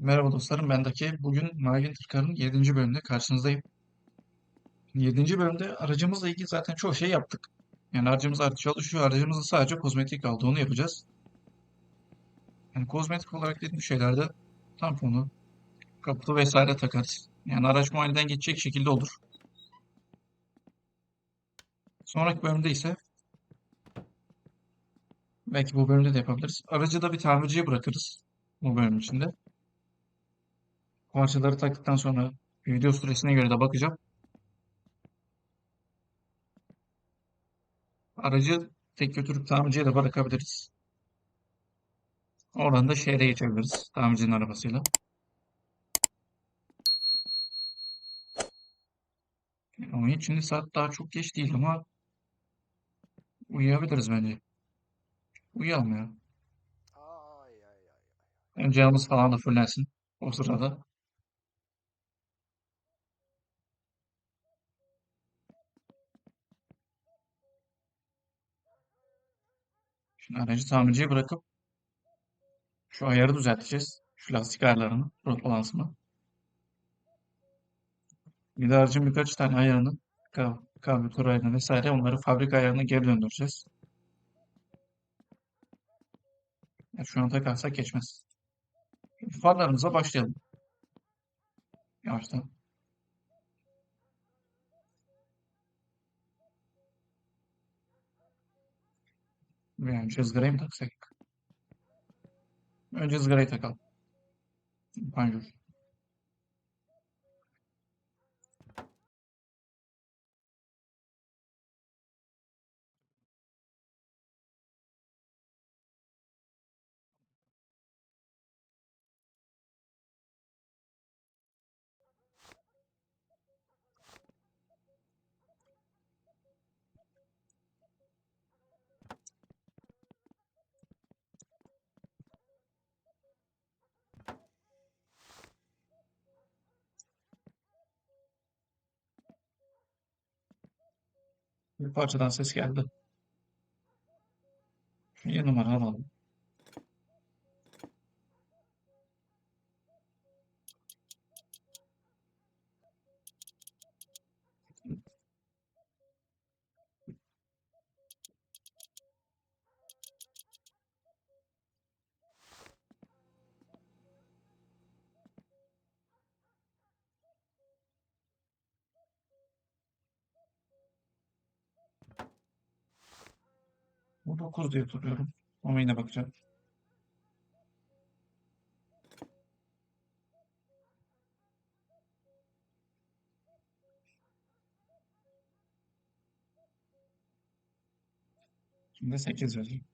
Merhaba dostlarım, ben Daki. Bugün Magen Tırkar'ın 7. bölümünde karşınızdayım. 7. bölümde aracımızla ilgili zaten çoğu şey yaptık. Yani aracımız artık çalışıyor, aracımızın sadece kozmetik kaldı, onu yapacağız. Yani kozmetik olarak dediğim şeylerde tamponu, kaputu vesaire takarız. Yani araç muayeneden geçecek şekilde olur. Sonraki bölümde ise belki bu bölümde de yapabiliriz. Aracı da bir tamirciye bırakırız bu bölüm içinde. Parçaları taktıktan sonra video süresine göre de bakacağım. Aracı tek götürüp tamirciye de bırakabiliriz. Oradan da şehre geçebiliriz tamircinin arabasıyla. Onun için saat daha çok geç değil ama uyuyabiliriz bence. Uyuyalım ya. Hem canımız falan da fullensin o sırada. Aracı tamirciye bırakıp şu ayarı düzelteceğiz. Şu lastik ayarlarını, rot balansını. Bir de aracın birkaç tane ayarını, karbüratör ayarını vesaire onları fabrika ayarına geri döndüreceğiz. Yani şu an takarsak geçmez. Farlarımıza başlayalım. Yavaştan. Yani önce ızgarayı mı taksak? Önce ızgarayı takalım. Panjur. Bir parçadan ses geldi. Şu yeni numara alalım. 9 diye tutuyorum. Ama yine bakacağım. Şimdi 8 yazayım.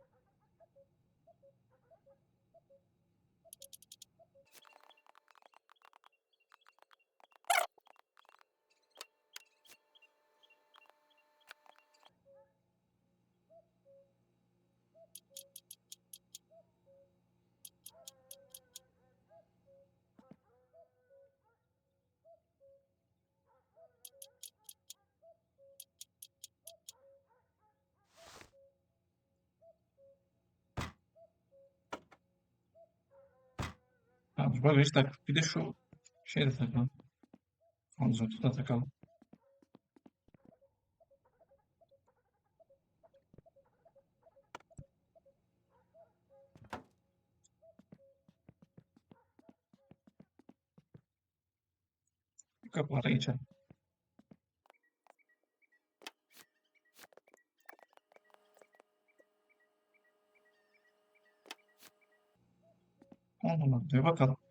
Thank you. Şu bagajı taktık. Bir de şu şeyi de takalım. Konzotu da takalım. Kapılara geçelim. Numara diyor. Bakalım.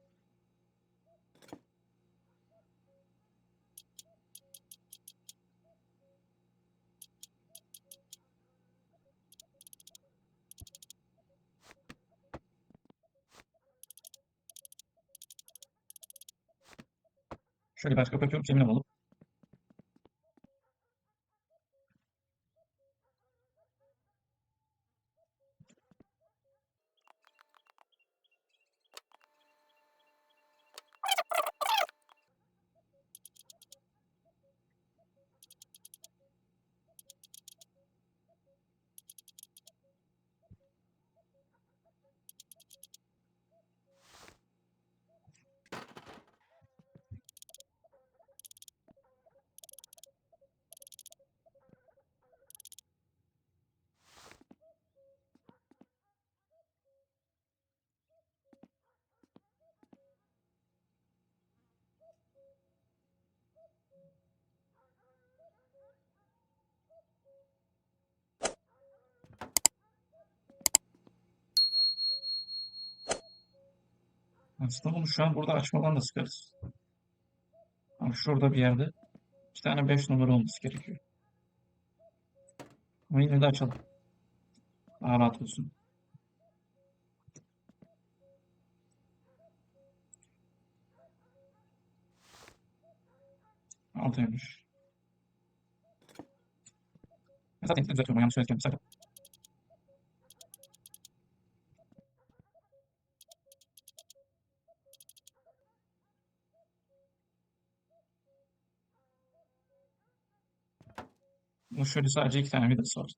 Şöyle başka kapıyorum emin olalım. Aslında bunu şu an burada açmadan da sıkarız. Ama şurada bir yerde iki tane 5 numara olması gerekiyor. Ama yine de açalım. Daha rahat olsun. Altıymış. Zaten düzeltiyorum. Yanlış söyledim. Zaten. Şöyle sadece iki tane vidası var.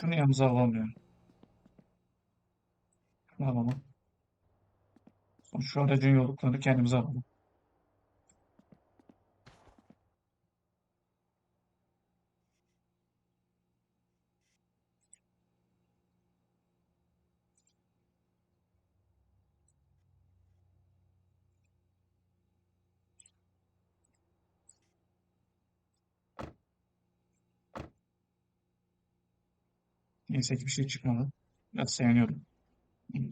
Şunu yanımıza yani. Şunu alalım. Sonra şu aracın yolluklarını kendimize alalım. Neyse ki bir şey çıkmadı. Biraz seviniyorum. Bunun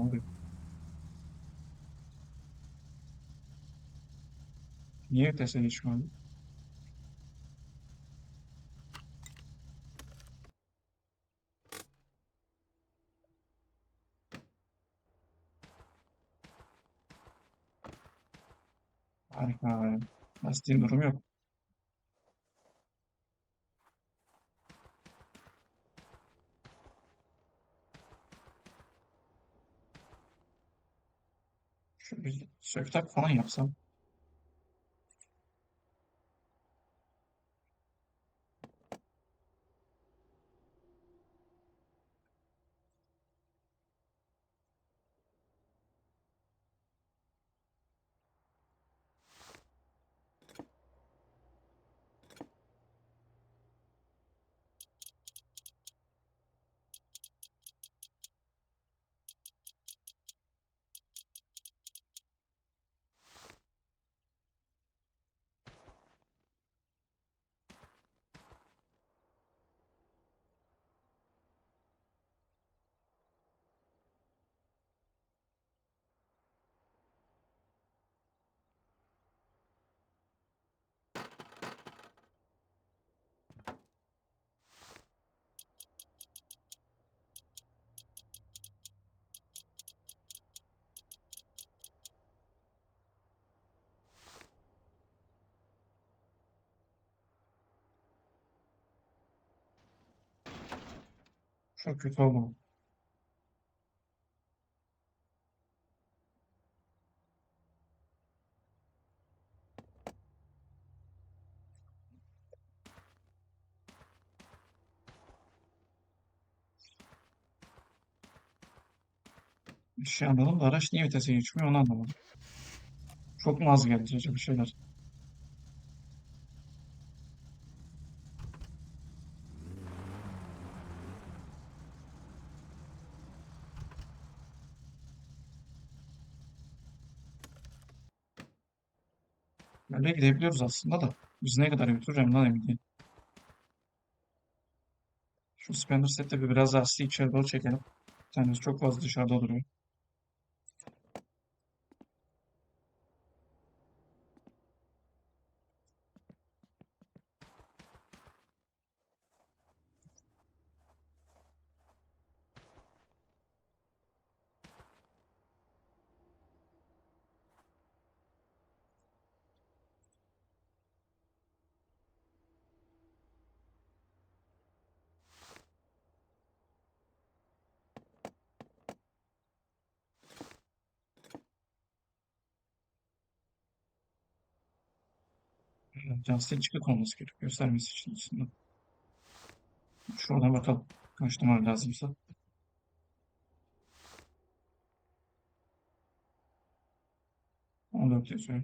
üstüne. Ne oluyor? Niye vitese geçmedi? Harika. Lastiğin durumu yok. Şöyle bir söktak falan yapsam. Çok kötü oldu. Bir şey anladım da araç niye vitese geçmiyor onu anlamadım. Çok mu az geldi acaba şeyler? Böyle gidebiliyoruz aslında da. Biz ne kadar götüreceğim lan emin değilim. Şu Spender sette bir biraz lastiği içeri doğru çekelim. Bir tanesi çok fazla dışarıda duruyor. Justin çıkık olması gerekiyor göstermesi için aslında. Şuradan bakalım kaç numara lazımsa. On dört yazıyor.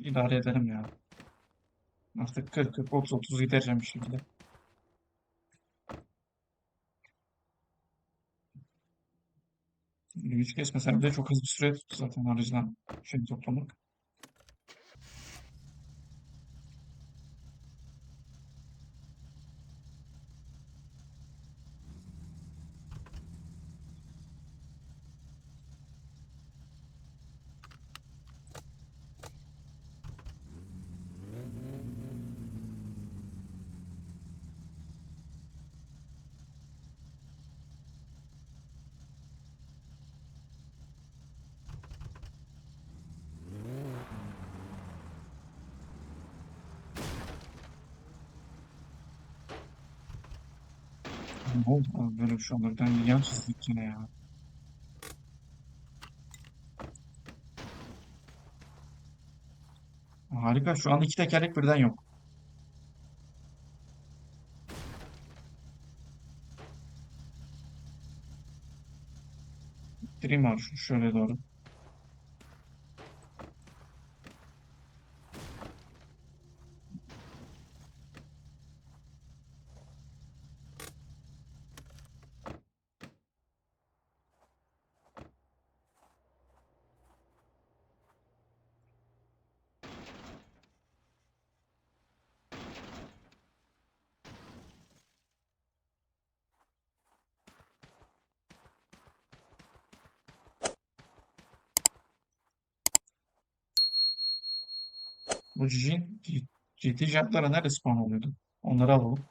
İdare edelim ya. Artık 40 40 30 30 gidereceğim bir şekilde. Hiç kesmesem de çok hızlı bir süre tuttu zaten aracıdan şey toplamak. Ne oldu abi böyle bir şey olur? Ben yan çizdik yine ya. Harika. Şu an iki tekerlek birden yok. Gireyim abi şöyle doğru. Bu Jin, GT jantlara nerede spawn oluyordu? Onları alalım.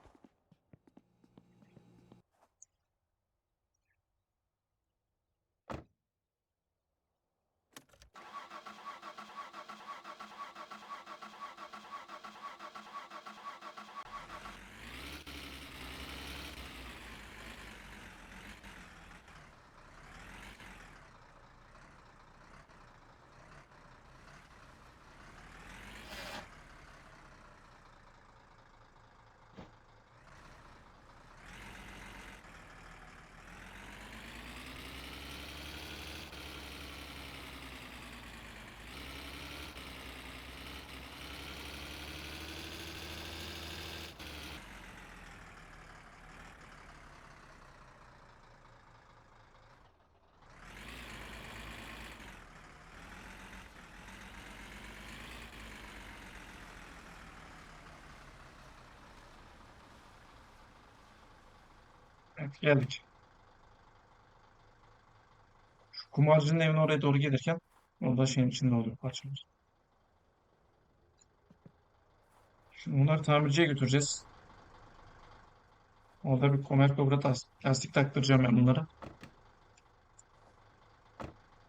Evet geldik. Şu kumarcının evine oraya doğru gelirken orada şeyin içinde oluyor parçalar. Şimdi bunları tamirciye götüreceğiz. Orada bir komer kobra lastik taktıracağım ben bunları.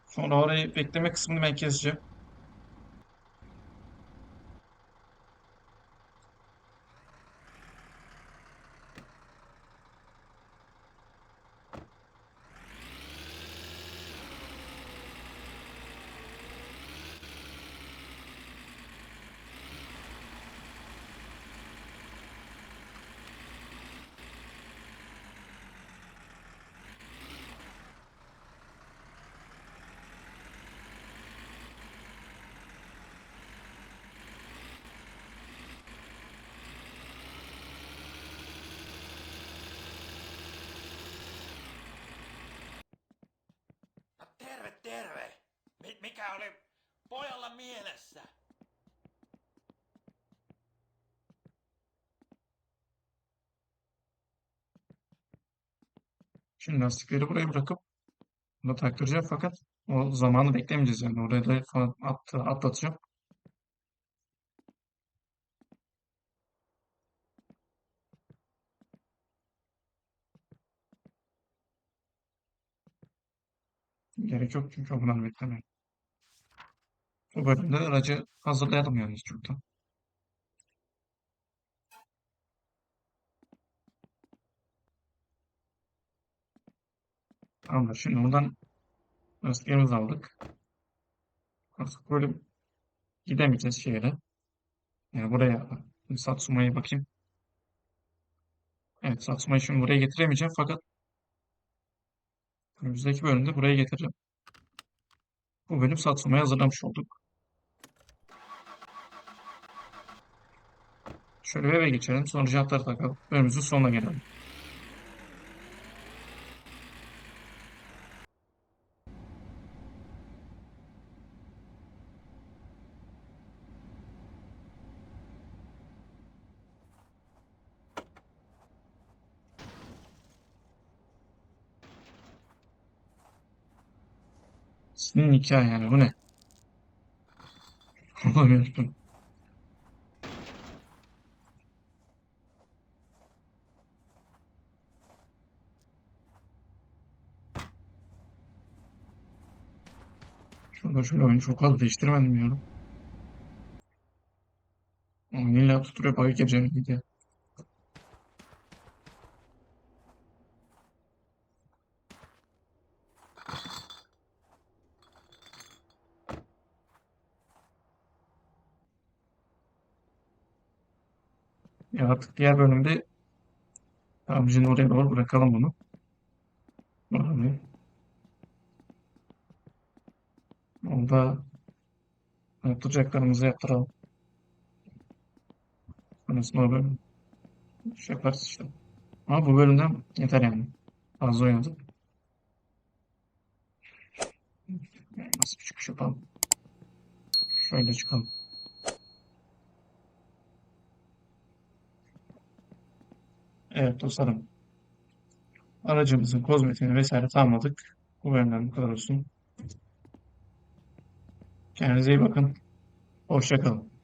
Sonra orayı bekleme kısmını ben keseceğim. Terve, terve! Mi- mikä oli pojalla mielessä? Şimdi lastikleri buraya bırakıp bunu taktıracağım fakat o zamanı beklemeyeceğiz yani. Oraya da attı, atlatacağım. Gerek yok çünkü o kadar beklemeyin. Bu bölümde aracı hazırlayalım yani çoktan. Tamamdır. Şimdi buradan lastiklerimizi aldık. Artık böyle gidemeyeceğiz şehre. Yani buraya Satsuma'ya bakayım. Evet Satsuma'yı şimdi buraya getiremeyeceğim fakat önümüzdeki bölümde buraya getireceğim. Bu bölüm Satsuma'ya hazırlamış olduk. Şöyle eve geçelim. Sonra jantları takalım. Bölümümüzün sonuna gelelim. Senin hikaye yani bu ne? Olamıyorum. Şurada şöyle oyunu çok fazla değiştirmedim diyorum. Ama illa tutturuyor bug'a gireceğim diye. Ya artık diğer bölümde Tamircinin oraya doğru bırakalım bunu. Bakalım. Orada yaptıracaklarımızı yaptıralım. Sonrasında o bölüm şey yaparız işte. Ama bu bölümden yeter yani. Fazla oynadık. Nasıl bir çıkış yapalım? Şöyle çıkalım. Evet dostlarım. Aracımızın kozmetiğini vesaire tamamladık. Bu bölümden bu kadar olsun. Kendinize iyi bakın. Hoşça kalın.